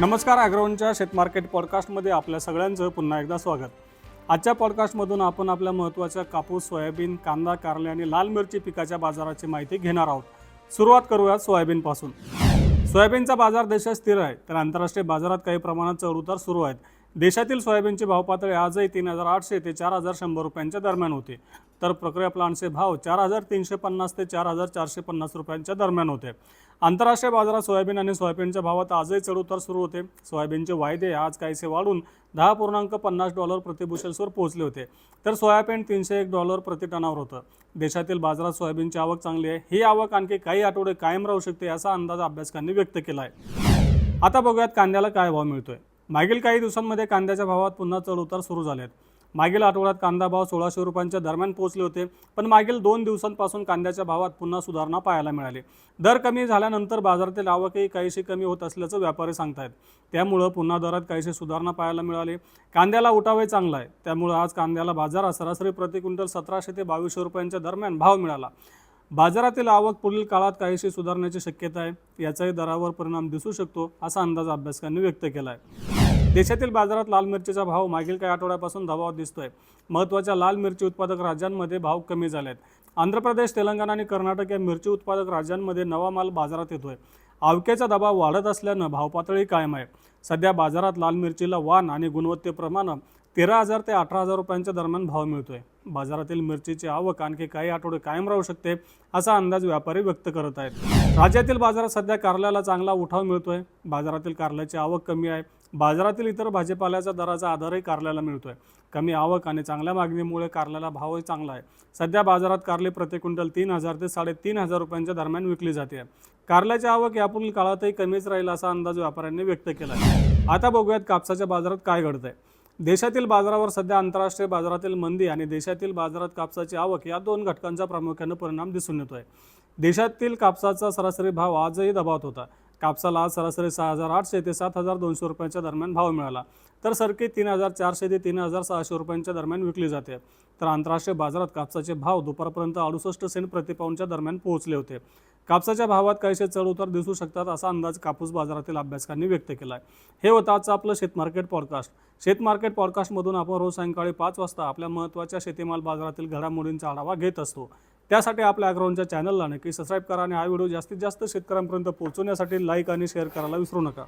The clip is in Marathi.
नमस्कार ॲग्रोवनच्या शेतमार्केट पॉडकास्टमध्ये आपल्या सगळ्यांचं पुन्हा एकदा स्वागत. आजच्या पॉडकास्टमधून आपण आपल्या महत्त्वाच्या कापूस सोयाबीन कांदा कारले आणि लाल मिरची पिकाच्या बाजाराची माहिती घेणार आहोत. सुरुवात करूयात सोयाबीनपासून. सोयाबीनचा बाजार देशात स्थिर आहे तर आंतरराष्ट्रीय बाजारात काही प्रमाणात चढउतार सुरू आहेत. देशातील सोयाबीनचे भाव पातळी आजही तीन हजार आठशे ते चार हजार शंभर रुपयांच्या दरम्यान होते. तर प्रक्रिया प्लांटचे भाव चार हजार तीनशे पन्नास ते चार हजार चारशे पन्नास रुपयांच्या दरम्यान होते. आंतरराष्ट्रीय बाजारात सोयाबीन आणि सोयाबीनच्या भावात आजही चढउतार सुरू होते. सोयाबीनचे वायदे आज काहीसे वाढून दहा पूर्णांक पन्नास डॉलर प्रतिबुशेल्सवर पोहोचले होते. तर सोयाबीन तीनशे एक डॉलर प्रतिटनावर होतं. देशातील बाजारात सोयाबीनची आवक चांगली आहे. ही आवक आणखी काही आठवडे कायम राहू शकते असा अंदाज अभ्यासकांनी व्यक्त केला आहे आता बघूयात कांद्याला काय भाव मिळतोय. मागील काही दिवसांमध्ये कांद्याच्या भावात पुन्हा चढउतार सुरू झाले आहेत मागील आठवड्यात कांदा भाव सोळाशे रुपयांच्या दरम्यान पोहोचले होते पण मागील दोन दिवसांपासून कांद्याच्या भावात पुन्हा सुधारणा पाहायला मिळाली. दर कमी झाल्यानंतर बाजारातील आवकही काहीशी कमी होत असल्याचं व्यापारी सांगतायत. त्यामुळं पुन्हा दरात काहीशी सुधारणा पाहायला मिळाली. कांद्याला उठावे चांगला आहे. त्यामुळं आज कांद्याला बाजारात सरासरी प्रति क्विंटल सतराशे ते बावीसशे रुपयांच्या दरम्यान भाव मिळाला. बाजारातील आवक पुढील काळात काहीशी सुधारण्याची शक्यता आहे. याचाही दरावर परिणाम दिसू शकतो असा अंदाज अभ्यासकांनी व्यक्त केला आहे देशातील बाजारात लाल मिरचीचा भाव मागील काही आठवड्यापासून दबावात दिसतोय. महत्त्वाच्या लाल मिरची उत्पादक राज्यांमध्ये भाव कमी झाले आहेत आंध्र प्रदेश तेलंगणा आणि कर्नाटक या मिरची उत्पादक राज्यांमध्ये नवा माल बाजारात येतोय. आवक्याचा दबाव वाढत असल्यानं भावपातळी कायम आहे. सध्या बाजारात लाल मिरचीला वाण आणि गुणवत्तेप्रमाणे तेरा हजार ते अठरा हजार रुपयांच्या दरम्यान भाव मिळतोय. बाजारातील मिरचीची आवक आणखी काही आठवडे कायम राहू शकते असा अंदाज व्यापारी व्यक्त करत आहेत. राज्यातील बाजारात सध्या कारल्याला चांगला उठाव मिळतोय. बाजारातील कारल्याची आवक कमी आहे. बाजारातील इतर भाजीपाल्याच्या दराचा आधारही कारल्याला मिळतो आहे कमी आवक आणि चांगल्या मागणीमुळे कारल्याला भावही चांगला आहे. सध्या बाजारात कारली प्रति क्विंटल तीन हजार ते साडेतीन हजार रुपयांच्या दरम्यान विकली जाते. कारल्याची आवक यापुढील काळातही कमीच राहील असा अंदाज व्यापाऱ्यांनी व्यक्त केला आहे आता बघूयात कापसाच्या बाजारात काय घडतंय. देशातील बाजारावर सध्या आंतरराष्ट्रीय बाजारातील मंदी आणि देशातील बाजारात कापसाची आवक या दोन घटकांचा प्रामुख्याने परिणाम दिसून येतो आहे देशातील कापसाचा सरासरी भाव आजही दबावत होता. कापसाला आज सरासरी सहा हजार आठशे ते सात हजार दोनशे रुपयांच्या दरम्यान भाव मिळाला. तर सरकी तीन हजार चारशे ते तीन हजार सहाशे रुपयांच्या दरम्यान विकली जाते. तर आंतरराष्ट्रीय बाजारात कापसाचे भाव दुपारपर्यंत अडुसष्ट सेंट प्रतिपाऊंडच्या दरम्यान पोहोचले होते. कापसाच्या भावात काहीसे चढउतार दिसू शकतात असा अंदाज कापूस बाजारातील अभ्यासकांनी व्यक्त केला आहे हे होतं आजचं आपलं शेतमार्केट पॉडकास्ट. शेतमार्केट पॉडकास्टमधून आपण रोज सायंकाळी पाच वाजता आपल्या महत्त्वाच्या शेतीमाल बाजारातील घडामोडींचा आढावा घेत असतो. त्यासाठी आपल्या अग्राउंडच्या चॅनलला नक्की सबस्क्राईब करा आणि हा व्हिडिओ जास्तीत जास्त शेतकऱ्यांपर्यंत पोहोचवण्यासाठी लाईक आणि शेअर करायला विसरू नका.